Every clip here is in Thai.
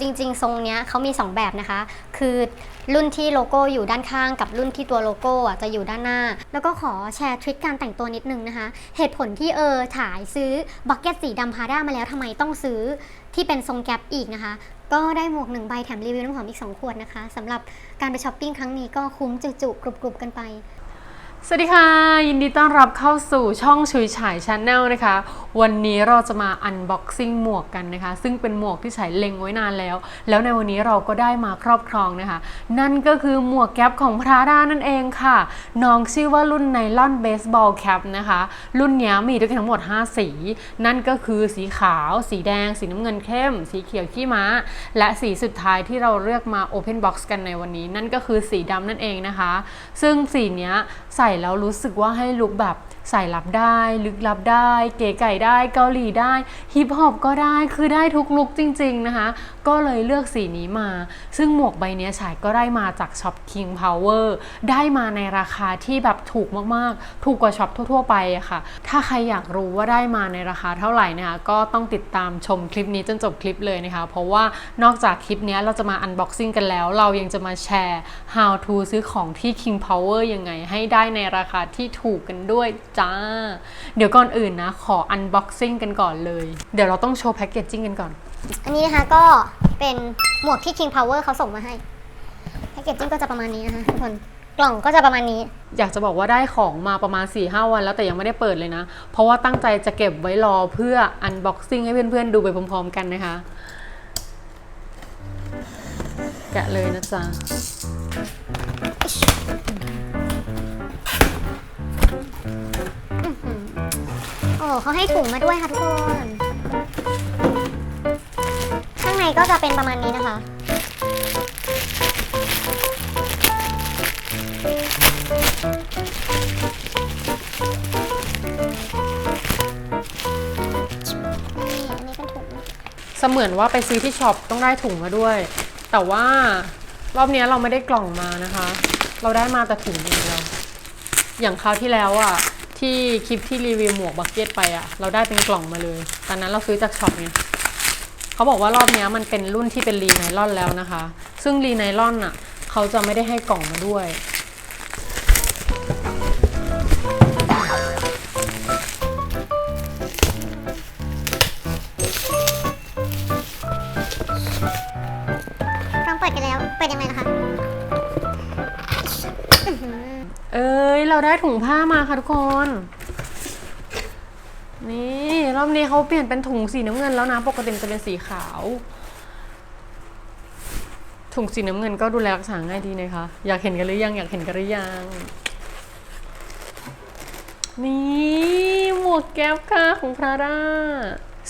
จริง ๆ ทรงเนี้ยเขามี 2 แบบนะคะ คือรุ่นที่โลโก้อยู่ด้านข้างกับรุ่นที่ตัวโลโก้อะจะอยู่ด้านหน้า แล้วก็ขอแชร์ทริคการแต่งตัวนิดนึงนะคะ เหตุผลที่เออถ่ายซื้อบักเก็ตสีดำพาด้ามาแล้วทำไมต้องซื้อที่เป็นทรงแก๊ปอีกนะคะ ก็ได้หมวกหนึ่งใบแถมรีวิวน้ำหอมอีก 2 ขวดนะคะสำหรับการไปช้อปปิ้งครั้งนี้ก็คุ้มจุๆกรุบๆกันไป สวัสดีค่ะ ยินดีต้อนรับเข้าสู่ช่องชุยฉายชาแนลนะคะ วันนี้เราจะมาอันบ็อกซิ่งหมวกกันนะคะ ซึ่งเป็นหมวกที่ฉายเล็งไว้นานแล้ว แล้วในวันนี้เราก็ได้มาครอบครองนะคะ นั่นก็คือหมวกแก๊ปของพราด้านั่นเองค่ะน้องชื่อว่ารุ่นไนลอนเบสบอลแคปนะคะ รุ่นนี้มีด้วยกันทั้งหมด 5 สี นั่นก็คือสีขาว สีแดง สีน้ำเงินเข้ม สีเขียวขี้ม้า และสีสุดท้ายที่เราเลือกมา Open Box กันในวันนี้ นั่นก็คือสีดำนั่นเองนะคะ ซึ่งสีนี้ใส่แล้วรู้สึกว่าให้ลุคแบบ ใส่รับได้ ลึกลับได้ เก๋ไก่ได้ เกาหลีได้ฮิปฮอปก็ได้คือได้ทุกลุคจริง ๆ นะคะ ก็เลยเลือกสีนี้มา ซึ่งหมวกใบเนี้ยฉายก็ได้มาจากช็อป King Power ได้มาในราคาที่แบบถูกมากๆ ถูกกว่าช็อปทั่ว ๆ ไปอะค่ะ ถ้าใครอยากรู้ว่าได้มาในราคาเท่าไหร่นะคะก็ต้องติดตามชมคลิปนี้จนจบคลิปเลยนะคะ เพราะว่านอกจากคลิปนี้เราจะมา unboxing กันแล้ว เรายังจะมาแชร์ how to ซื้อของที่ King Power ยังไงให้ได้ในราคาที่ถูกกันด้วยจ้า เดี๋ยวก่อนอื่นนะ ขอ unboxing กันก่อนเลย เดี๋ยวเราต้องโชว์แพ็กเกจจิ้งกันก่อน อันนี้นะคะก็เป็นหมวกที่ King Power เขาส่งมาให้แพคเกจจิ้งก็จะประมาณนี้นะคะทุกคนกล่องก็จะประมาณนี้ อยากจะบอกว่าได้ของมาประมาณ4-5วันแล้วแต่ยังไม่ได้เปิดเลยนะ เพราะว่าตั้งใจจะเก็บไว้รอเพื่อ unboxing ให้เพื่อนๆดูไปพร้อมๆกันนะคะ แกะเลยนะจ๊ะ อ้เขาให้ถุงมาด้วยค่ะทุกคน ข้างในก็จะเป็นประมาณนี้นะคะนี่อันนี้เป็นถุงเสมือนว่าไปซื้อที่ช็อปต้องได้ถุงมาด้วย แต่ว่ารอบนี้เราไม่ได้กล่องมานะคะ เราได้มาแต่ถุงอย่างเดียวอย่างคราวที่แล้วอะ ที่คลิปที่รีวิวหมวกบักเก็ตไปอะเราได้เป็นกล่องมาเลย ตอนนั้นเราซื้อจากช็อปไงเขาบอกว่ารอบนี้มันเป็นรุ่นที่เป็นรีไนลอนแล้วนะคะ ซึ่งรีไนลอนอะเขาจะไม่ได้ให้กล่องมาด้วย เอ้ย เราได้ถุงผ้ามาค่ะทุกคน นี่รอบนี้เขาเปลี่ยนเป็นถุงสีน้ำเงินแล้วนะ ปกติจะเป็นสีขาว ถุงสีน้ำเงินก็ดูแลรักษาง่ายดีนะคะ อยากเห็นกันหรือยัง อยากเห็นกันหรือยัง นี่หมวกแก๊ปค่ะของพราด้า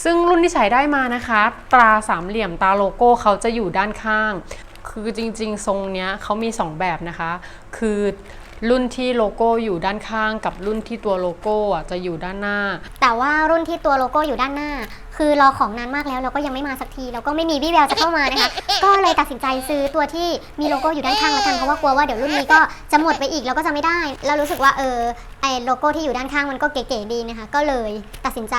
ซึ่งรุ่นที่ใช้ได้มานะคะ ตราสามเหลี่ยมตาโลโก้เขาจะอยู่ด้านข้าง คือจริงๆ ทรงเนี้ยเขามี 2 แบบนะคะ คือรุ่นที่โลโก้อยู่ด้านข้างกับรุ่นที่ตัวโลโก้อะจะอยู่ด้านหน้า แต่ว่ารุ่นที่ตัวโลโก้อยู่ด้านหน้า คือรอของนานมากแล้วเราก็ยังไม่มาสักทีแล้วก็ไม่มีวี่แววจะเข้ามานะคะ ก็เลยตัดสินใจซื้อตัวที่มีโลโก้อยู่ด้านข้างแล้วกันเพราะว่ากลัวว่าเดี๋ยวรุ่นนี้ก็จะหมดไปอีกแล้วก็จะไม่ได้แล้วรู้สึกว่าเออไอโลโก้ที่อยู่ด้านข้างมันก็เก๋ๆดีนะคะ ก็เลยตัดสินใจ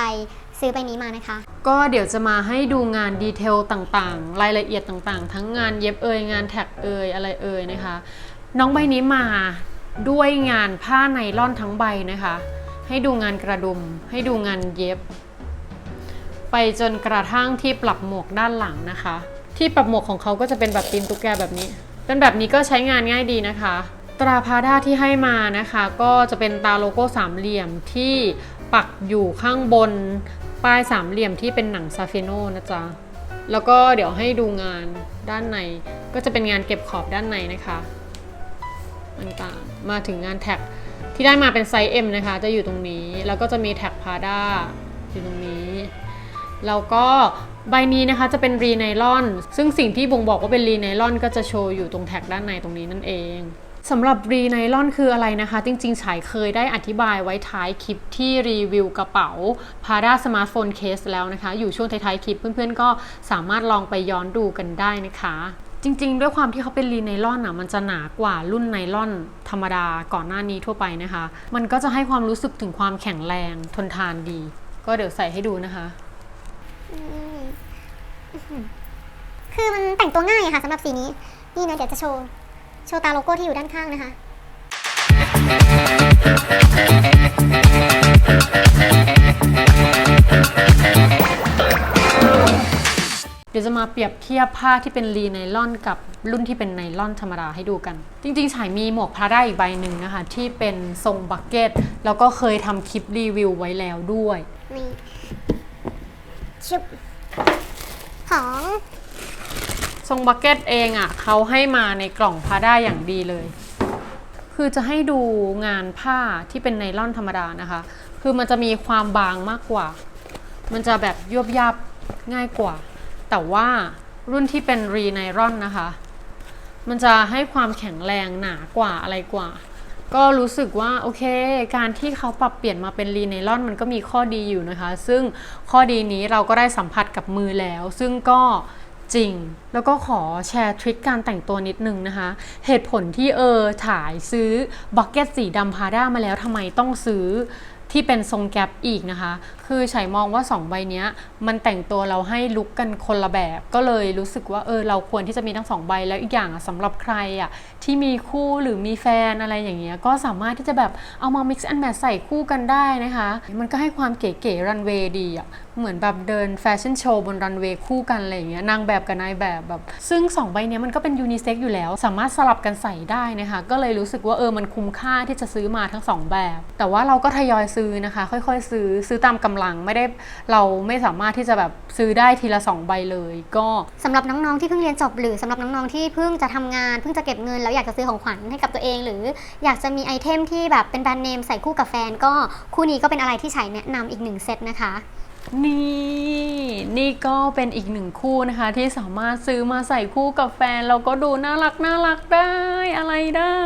ซื้อไปนี้มานะคะ ก็เดี๋ยวจะมาให้ดูงานดีเทลต่างๆ รายละเอียดต่างๆ ทั้งงานเย็บเอยงานแท็กเอยอะไรเอยนะคะ น้องใบนี้มาด้วยงานผ้าไนล่อนทั้งใบนะคะ ให้ดูงานกระดุม ให้ดูงานเย็บ ไปจนกระทั่งที่ปรับหมวกด้านหลังนะคะ ที่ปรับหมวกของเขาก็จะเป็นแบบตีนตุ๊กแกแบบนี้ เป็นแบบนี้ก็ใช้งานง่ายดีนะคะ ตราพาด้าที่ให้มานะคะ ก็จะเป็นตาโลโก้สามเหลี่ยมที่ปักอยู่ข้างบน ป้ายสามเหลี่ยมที่เป็นหนังซาฟิโนนะจ๊ะ แล้วก็เดี๋ยวให้ดูงานด้านใน ก็จะเป็นงานเก็บขอบด้านในนะคะต่างๆ มาถึงงานแท็กที่ได้มาเป็นไซส์ M นะคะ จะอยู่ตรงนี้ แล้วก็จะมีแท็กพาด้าอยู่ตรงนี้ แล้วก็ใบนี้นะคะจะเป็นรีไนลอน ซึ่งสิ่งที่บ่งบอกว่าเป็นรีไนลอนก็จะโชว์อยู่ตรงแท็กด้านในตรงนี้นั่นเอง สำหรับรีไนลอนคืออะไรนะคะ จริงๆฉายเคยได้อธิบายไว้ท้ายคลิปที่รีวิวกระเป๋า Prada Smartphone Case แล้วนะคะ อยู่ช่วงท้ายๆคลิปเพื่อนๆ ก็สามารถลองไปย้อนดูกันได้นะคะจริงๆ ด้วยความที่เขาเป็นรีไนลอนอะมันจะหนากว่ารุ่นไนลอนธรรมดาก่อนหน้านี้ทั่วไปนะคะ มันก็จะให้ความรู้สึกถึงความแข็งแรงทนทานดี ก็เดี๋ยวใส่ให้ดูนะคะคคือมันแต่งตัวง่ายอะค่ะสำหรับสีนี้ นี่นะเดี๋ยวจะโชว์ โชว์ตาโลโก้ที่อยู่ด้านข้างนะคะ เดี๋ยวจะมาเปรียบเทียบผ้าที่เป็นรีไนลอนกับรุ่นที่เป็นไนลอนธรรมดาให้ดูกัน จริงๆฉายมีหมวกพาด้าอีกใบหนึ่งนะคะ ที่เป็นทรงบักเก็ต แล้วก็เคยทำคลิปรีวิวไว้แล้วด้วย นี่ชุบของ ทรงบักเก็ตเองอะ่ะเขาให้มาในกล่องพาด้าอย่างดีเลย คือจะให้ดูงานผ้าที่เป็นไนล่อนธรรมดานะคะ คือมันจะมีความบางมากกว่า มันจะแบบยวบยับง่ายกว่า แต่ว่ารุ่นที่เป็นรีไนลอนนะคะ มันจะให้ความแข็งแรงหนากว่าอะไรกว่า ก็รู้สึกว่าโอเค การที่เขาปรับเปลี่ยนมาเป็นรีไนลอนมันก็มีข้อดีอยู่นะคะ ซึ่งข้อดีนี้เราก็ได้สัมผัสกับมือแล้ว ซึ่งก็ จริง แล้วก็ขอแชร์ทริคการแต่งตัวนิดนึงนะคะ เหตุผลที่เออถ่ายซื้อบักเก็ตสีดำพาด้ามาแล้วทำไมต้องซื้อที่เป็นทรงแก๊ปอีกนะคะ คือฉัยมองว่า 2 ใบเนี้ยมันแต่งตัวเราให้ลุกกันคนละแบบ ก็เลยรู้สึกว่าเออเราควรที่จะมีทั้งสองใบแล้วอีกอย่างอะสำหรับใครอะที่มีคู่หรือมีแฟนอะไรอย่างเงี้ยก็สามารถที่จะแบบเอามา mix and match ใส่คู่กันได้นะคะ มันก็ให้ความเก๋ๆรันเวย์ดีอะ เหมือนแบบเดินแฟชั่นโชว์บนรันเวย์คู่กันอะไรอย่างเงี้ยนางแบบกับนายแบบแบบ ซึ่ง 2 ใบเนี้ยมันก็เป็นยูนิเซ็กอยู่แล้ว สามารถสลับกันใส่ได้นะคะ ก็เลยรู้สึกว่าเออมันคุ้มค่าที่จะซื้อมาทั้งสองแบบ แต่ว่าเราก็ทยอยซื้อนะคะ ค่อยๆ ซื้อซื้อตามกำลังไม่ได้เราไม่สามารถที่จะแบบซื้อได้ทีละสองใบเลย ก็สำหรับน้องๆที่เพิ่งเรียนจบหรือสำหรับน้องๆที่เพิ่งจะทำงานเพิ่งจะเก็บเงินแล้วอยากจะซื้อของขวัญให้กับตัวเอง หรืออยากจะมีไอเทมที่แบบเป็นแบรนด์เนมใส่คู่กับแฟนก็คู่นี้ก็เป็นอะไรที่ใช้แนะนำอีกหนึ่งเซตนะคะ นี่นี่ก็เป็นอีกหนึ่งคู่นะคะ ที่สามารถซื้อมาใส่คู่กับแฟน เราก็ดูน่ารักน่ารักได้อะไรได้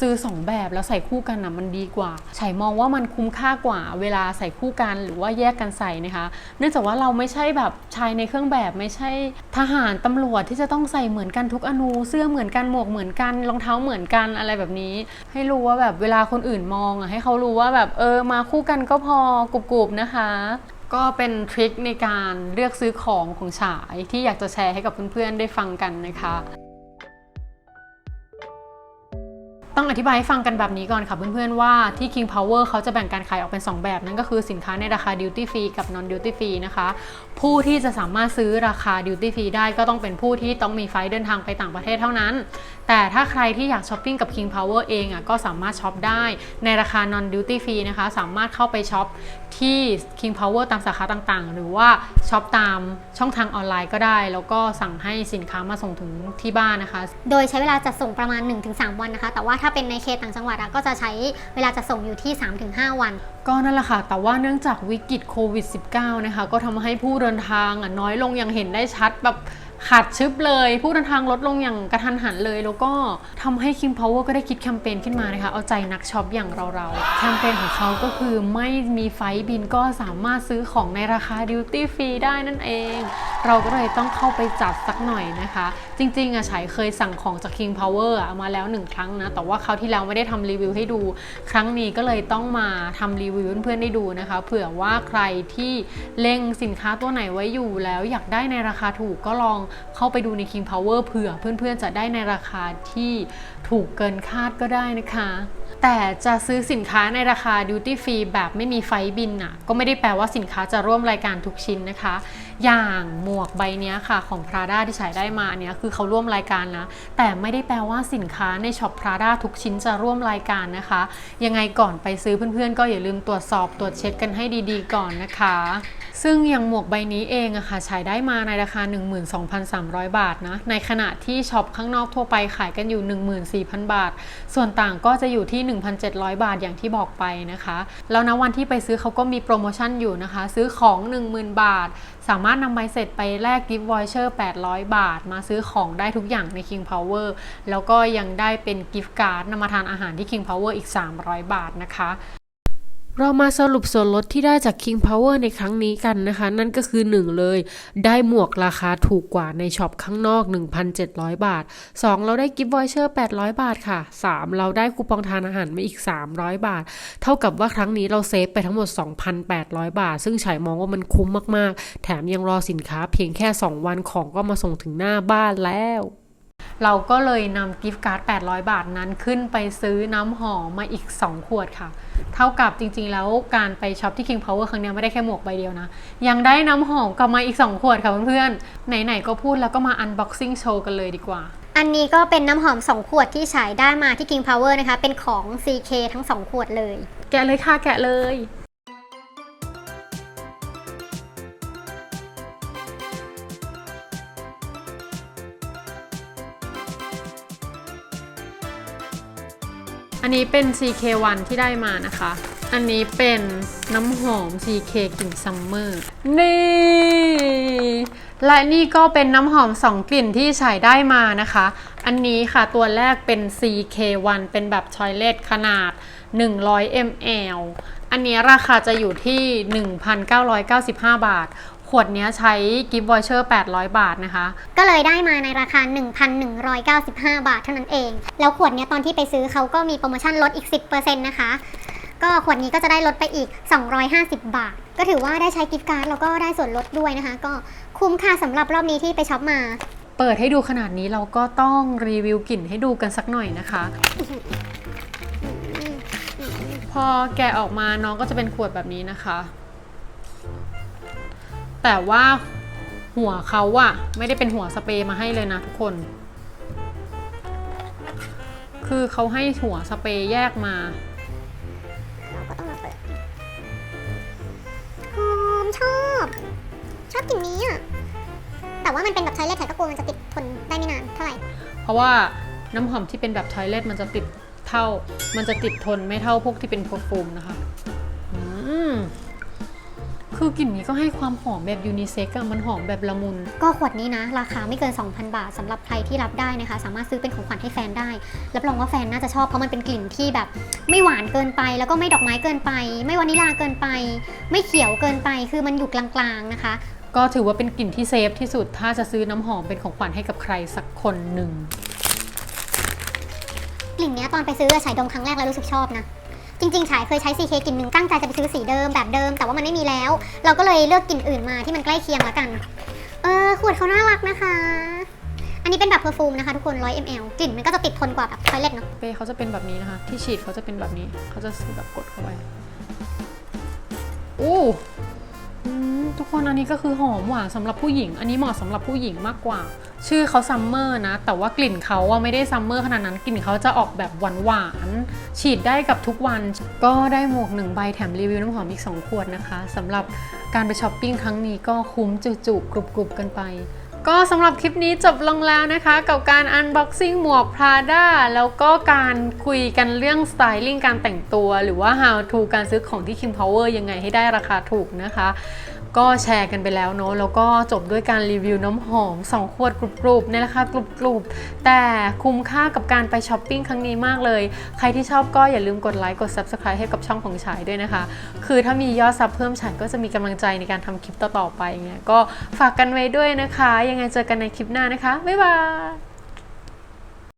ซื้อสองแบบแล้วใส่คู่กันนะมันดีกว่าฉายมองว่ามันคุ้มค่ากว่า เวลาใส่คู่กันหรือว่าแยกกันใส่นะคะ เนื่องจากว่าเราไม่ใช่แบบชายในเครื่องแบบไม่ใช่ทหารตำรวจที่จะต้องใส่เหมือนกันทุกอนูเสื้อเหมือนกันหมวกเหมือนกันรองเท้าเหมือนกันอะไรแบบนี้ ให้รู้ว่าแบบเวลาคนอื่นมองอะให้เขารู้ว่าแบบเออมาคู่กันก็พอกรุบๆนะคะก็เป็นทริคในการเลือกซื้อของของฉายที่อยากจะแชร์ให้กับเพื่อนๆได้ฟังกันนะคะ ต้องอธิบายให้ฟังกันแบบนี้ก่อนค่ะเพื่อนๆว่าที่ King Power เขาจะแบ่งการขายออกเป็น 2 แบบ นั่นก็คือสินค้าในราคา duty free กับ non duty free นะคะ ผู้ที่จะสามารถซื้อราคา duty free ได้ก็ต้องเป็นผู้ที่ต้องมีไฟล์เดินทางไปต่างประเทศเท่านั้น แต่ถ้าใครที่อยากช้อปปิ้งกับ King Power เองอะก็สามารถช็อปได้ในราคา non duty free นะคะ สามารถเข้าไปช็อปที่ King Power ตามสาขาต่างๆ หรือว่าช็อปตามช่องทางออนไลน์ก็ได้ แล้วก็สั่งให้สินค้ามาส่งถึงที่บ้านนะคะ โดยใช้เวลาจัดส่งประมาณ 1-3 วันนะคะ แต่ว่าถ้าเป็นในเขตต่างจังหวัดอะก็จะใช้เวลาจัดส่งอยู่ที่ 3-5 วัน ก็นั่นแหละค่ะ แต่ว่าเนื่องจากวิกฤตโควิด -19 นะคะ ก็ทำให้ผู้เดินทางน้อยลงอย่างเห็นได้ชัดแบบขาดชึบเลย ผู้เดินทางลดลงอย่างกระทันหันเลย แล้วก็ทำให้ King Power ก็ได้คิดแคมเปญขึ้นมานะคะ เอาใจนักช็อปอย่างเราๆ แคมเปญของเขาก็คือไม่มีไฟบินก็สามารถซื้อของในราคา Duty Free ได้นั่นเอง เราก็เลยต้องเข้าไปจัดสักหน่อยนะคะ จริงๆอะฉายเคยสั่งของจาก King Power อะมาแล้วหนึ่งครั้งนะ แต่ว่าคราวที่แล้วไม่ได้ทำรีวิวให้ดู ครั้งนี้ก็เลยต้องมาทำรีวิวเพื่อนๆได้ดูนะคะ เผื่อว่าใครที่เล็งสินค้าตัวไหนไว้อยู่แล้วอยากได้ในราคาถูกก็ลองเข้าไปดูใน King Power เผื่อเพื่อนๆจะได้ในราคาที่ถูกเกินคาดก็ได้นะคะ แต่จะซื้อสินค้าในราคา duty free แบบไม่มีไฟบินน่ะก็ไม่ได้แปลว่าสินค้าจะร่วมรายการทุกชิ้นนะคะ อย่างหมวกใบนี้ค่ะของ Prada ที่ฉายได้มาอันเนี้ยคือเขาร่วมรายการนะ แต่ไม่ได้แปลว่าสินค้าในช็อป Prada ทุกชิ้นจะร่วมรายการนะคะ ยังไงก่อนไปซื้อเพื่อนๆ ก็อย่าลืมตรวจสอบตรวจเช็คกันให้ดีๆ ก่อนนะคะ ซึ่งอย่างหมวกใบนี้เองอะค่ะฉายได้มาในราคา 12,300 บาทนะ ในขณะที่ช็อปข้างนอกทั่วไปขายกันอยู่ 14,000 บาท ส่วนต่างก็จะอยู่ที่ 1,700 บาทอย่างที่บอกไปนะคะ แล้วนะวันที่ไปซื้อเขาก็มีโปรโมชั่นอยู่นะคะ ซื้อของ 10,000 บาท สามารถนำใบเสร็จไปแลกกิฟต์วอยเชอร์ 800 บาท มาซื้อของได้ทุกอย่างใน King Power แล้วก็ยังได้เป็นกิฟต์การ์ดนำมาทานอาหารที่ King Power อีก 300 บาทนะคะ เรามาสรุปส่วนลดที่ได้จาก King Power ในครั้งนี้กันนะคะ นั่นก็คือ 1 เลย ได้หมวกราคาถูกกว่าในช็อปข้างนอก 1,700 บาท 2 เราได้กิฟต์วอยเชอร์800 บาทค่ะ 3 เราได้คูปองทานอาหารมาอีก 300 บาท เท่ากับว่าครั้งนี้เราเซฟไปทั้งหมด 2,800 บาท ซึ่งฉายมองว่ามันคุ้มมากๆ แถมยังรอสินค้าเพียงแค่ 2 วันของก็มาส่งถึงหน้าบ้านแล้ว เราก็เลยนำกิฟต์การ์ด 800 บาทนั้นขึ้นไปซื้อน้ำหอมมาอีก 2 ขวดค่ะ เท่ากับจริงๆ แล้วการไปช็อปที่ King Power ครั้งเนี้ยไม่ได้แค่หมวกใบเดียวนะ ยังได้น้ำหอมกลับมาอีก 2 ขวดค่ะเพื่อนๆ ไหนๆ ก็พูดแล้วก็มา unboxing โชว์กันเลยดีกว่า อันนี้ก็เป็นน้ำหอม 2 ขวดที่ฉายได้มาที่ King Power นะคะ เป็นของ CK ทั้ง 2 ขวดเลย แกะเลยค่ะแกะเลย อันนี้เป็น CK1 ที่ได้มานะคะ อันนี้เป็นน้ำหอม CK กลิ่นซัมเมอร์ นี่ และนี่ก็เป็นน้ำหอม 2 กลิ่นที่ฉายได้มานะคะ อันนี้ค่ะตัวแรกเป็น CK1 เป็นแบบชอยเลตขนาด 100 ml อันนี้ราคาจะอยู่ที่ 1,995 บาท ขวดเนี้ยใช้กิฟต์วอยเชอร์ 800 บาทนะคะ ก็เลยได้มาในราคา 1,195 บาทเท่านั้นเอง แล้วขวดเนี้ยตอนที่ไปซื้อเขาก็มีโปรโมชั่นลดอีก 10%นะคะ ก็ขวดนี้ก็จะได้ลดไปอีก 250 บาท ก็ถือว่าได้ใช้กิฟต์การ์ดแล้วก็ได้ส่วนลดด้วยนะคะ ก็คุ้มค่าสำหรับรอบนี้ที่ไปช็อปมา เปิดให้ดูขนาดนี้เราก็ต้องรีวิวกลิ่นให้ดูกันสักหน่อยนะคะพอแกะออกมาน้องก็จะเป็นขวดแบบนี้นะคะ แต่ว่าหัวเขาอะไม่ได้เป็นหัวสเปรย์มาให้เลยนะทุกคน คือเขาให้หัวสเปรย์แยกมา เราก็ต้องมาเปิดหอมชอบ ชอบกลิ่นนี้อะแต่ว่ามันเป็นแบบใช้เล่นถ่ายก็กลัวมันจะติดทนได้ไม่นานเท่าไหร่ เพราะว่าน้ำหอมที่เป็นแบบทอยเลทมันจะติดเท่า มันจะติดทนไม่เท่าพวกที่เป็นโพรฟูมนะคะ อืม คือกลิ่นนี้ก็ให้ความหอมแบบยูนิเซ็กอะมันหอมแบบละมุน ก็ขวดนี้นะ ราคาไม่เกิน 2,000 บาทสำหรับใครที่รับได้นะคะ สามารถซื้อเป็นของขวัญให้แฟนได้ รับรองว่าแฟนน่าจะชอบเพราะมันเป็นกลิ่นที่แบบ ไม่หวานเกินไป แล้วก็ไม่ดอกไม้เกินไป ไม่วานิลาเกินไป ไม่เขียวเกินไป คือมันอยู่กลางๆนะคะ ก็ถือว่าเป็นกลิ่นที่เซฟที่สุด ถ้าจะซื้อน้ำหอมเป็นของขวัญให้กับใครสักคนหนึ่งกลิ่นเนี้ยตอนไปซื้ออะฉายดมครั้งแรกแล้วรู้สึกชอบนะ จริงๆฉายเคยใช้ CK กลิ่นหนึ่งตั้งใจจะไปซื้อสีเดิมแบบเดิม แต่ว่ามันไม่มีแล้ว เราก็เลยเลือกกลิ่นอื่นมาที่มันใกล้เคียงแล้วกัน เออขวดเขาน่ารักนะคะ อันนี้เป็นแบบเพอร์ฟูมนะคะทุกคน 100 ml กลิ่นมันก็จะติดทนกว่าแบบทอยเล็ตเนาะ เป้เขาจะเป็นแบบนี้นะคะ ที่ฉีดเขาจะเป็นแบบนี้ เขาจะซื้อแบบกดเข้าไปอู้ ทุกคนอันนี้ก็คือหอมหวานสำหรับผู้หญิง อันนี้เหมาะสำหรับผู้หญิงมากกว่า ชื่อเขาซัมเมอร์นะ แต่ว่ากลิ่นเขาอะไม่ได้ซัมเมอร์ขนาดนั้น กลิ่นเขาจะออกแบบหวานหวานฉีดได้กับทุกวัน ก็ได้หมวกหนึ่งใบแถมรีวิวน้ำหอมอีก 2 ขวดนะคะสำหรับการไปช้อปปิ้งครั้งนี้ก็คุ้มจุๆกรุบๆกันไป ก็สำหรับคลิปนี้จบลงแล้วนะคะ กับการ unboxing หมวก Prada แล้วก็การคุยกันเรื่อง styling การแต่งตัว หรือว่า how to การซื้อของที่ King Power ยังไงให้ได้ราคาถูกนะคะ ก็แชร์กันไปแล้วเนอะแล้วก็จบด้วยการรีวิวน้ำหอม 2 ขวดกรุบๆในราคากรุบๆ แต่คุ้มค่ากับการไปช้อปปิ้งครั้งนี้มากเลย ใครที่ชอบก็อย่าลืมกดไลค์กด subscribe ให้กับช่องของฉายด้วยนะคะ คือถ้ามียอดซับเพิ่มฉายก็จะมีกำลังใจในการทำคลิปต่อๆไปเงี้ยก็ฝากกันไว้ด้วยนะคะ ยังไงเจอกันในคลิปหน้านะคะ บ๊ายบาย